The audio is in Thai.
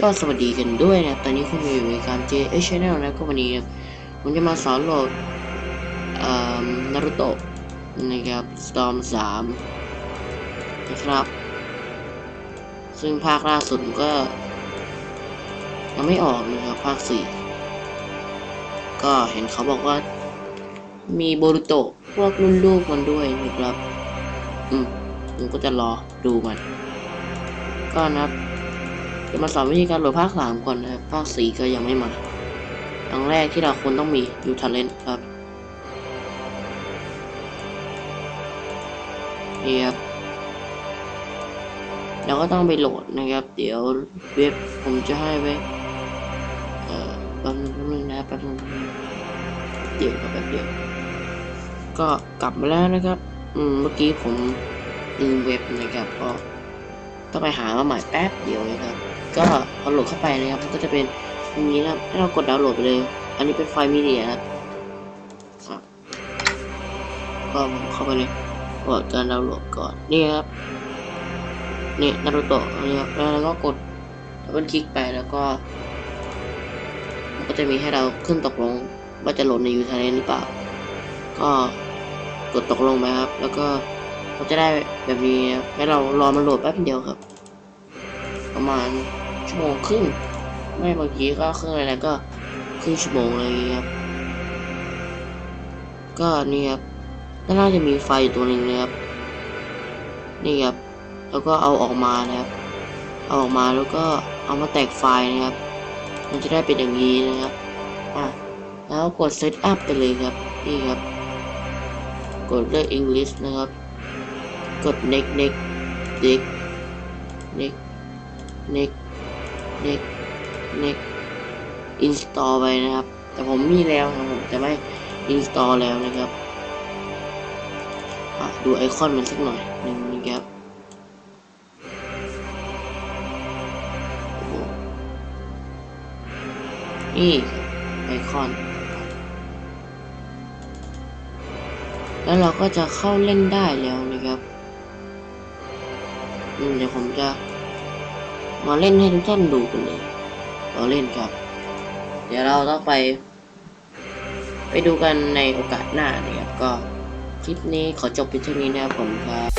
ก็สวัสดีกันด้วยนะ ตอนนี้คุณอยู่ในการ JH Channel นะก็วันนี้ผมจะมาสอนโหลดนารุโตะนะครับ Storm 3 นะครับ ซึ่งภาคล่าสุดก็ ยังไม่ออกนะครับ ภาค 4 ก็เห็นเขาบอกว่า มีโบรุโตะพวกรุ่นลูกมันด้วยนะครับ อืมผมก็จะรอดูมัน ก็นะครับ จะมาสอนวิธีการโหลดภาคสามก่อนนะครับภาคสี่ก็ยังไม่มาอย่างแรกที่เราควรต้องมียูท a เลนครับนี่ครับเราก็ต้องไปโหลดนะครับ เดี๋ยวเว็บผมจะให้ไว้เอ่อแป๊บนึงแป๊บนึงนะแป๊บนึงเดี๋ยวครับแป๊บเดียวก็กลับมาแล้วนะครับ อืมเมื่อกี้ผมลืมเว็บนะครับก็ต้องไปหามาใหม่แป๊บเดียวนะครับ ก็พอโหลดเข้าไปนะครับมันก็จะเป็นอย่างนี้นะครับให้เรากดดาวน์โหลดไปเลย อันนี้เป็นไฟล์มีเดียนะครับก็เข้าไปเลยกดการดาวน์โหลดก่อนนี่ครับนี่นารูโตะนี่ครับแล้วเราก็กดดับเบิลคลิกไปแล้วก็มันก็จะมีให้เราขึ้นตกลงว่าจะโหลดในยูท l เลนหรือเปล่า ก็กดตกลงไปครับ แล้วก็เราจะได้แบบนี้ครับให้เรารอมันโหลดแป๊บเดียวครับ ประมาณชั่วโมงครึ่งไม่บางทีก็ครึ่งอะไรก็ครึ่งชั่วโมงอะไรอย่างเงี้ยครับก็นี่ครับด้านล่างจะมีไฟอยู่ตัวหนึ่งนะครับนี่ครับแล้วก็เอาออกมานะครับเอาออกมาแล้วก็เอามาแตกไฟนะครับ มันจะได้เป็นอย่างนี้นะครับอะแล้วกด Set Up ไปเลยครับนี่ครับ กดเลือก English นะครับ กด Next Next Next Next Next Next Next Install ไปนะครับ แต่ผมมีแล้วครับผมจะไม่ Install แล้วนะครับดูไอคอนมันสักหน่อยหนึ่งนะครับนี่ไอคอน แล้วเราก็จะเข้าเล่นได้แล้วนะครับ เดี๋ยวผมจะ มาเล่นให้ทุกท่านดูกันเลยเราเล่นครับ เดี๋ยวเราต้องไป ไปดูกันในโอกาสหน้านะครับก็คลิปนี้ขอจบเพียงเท่านี้นะครับผมครับ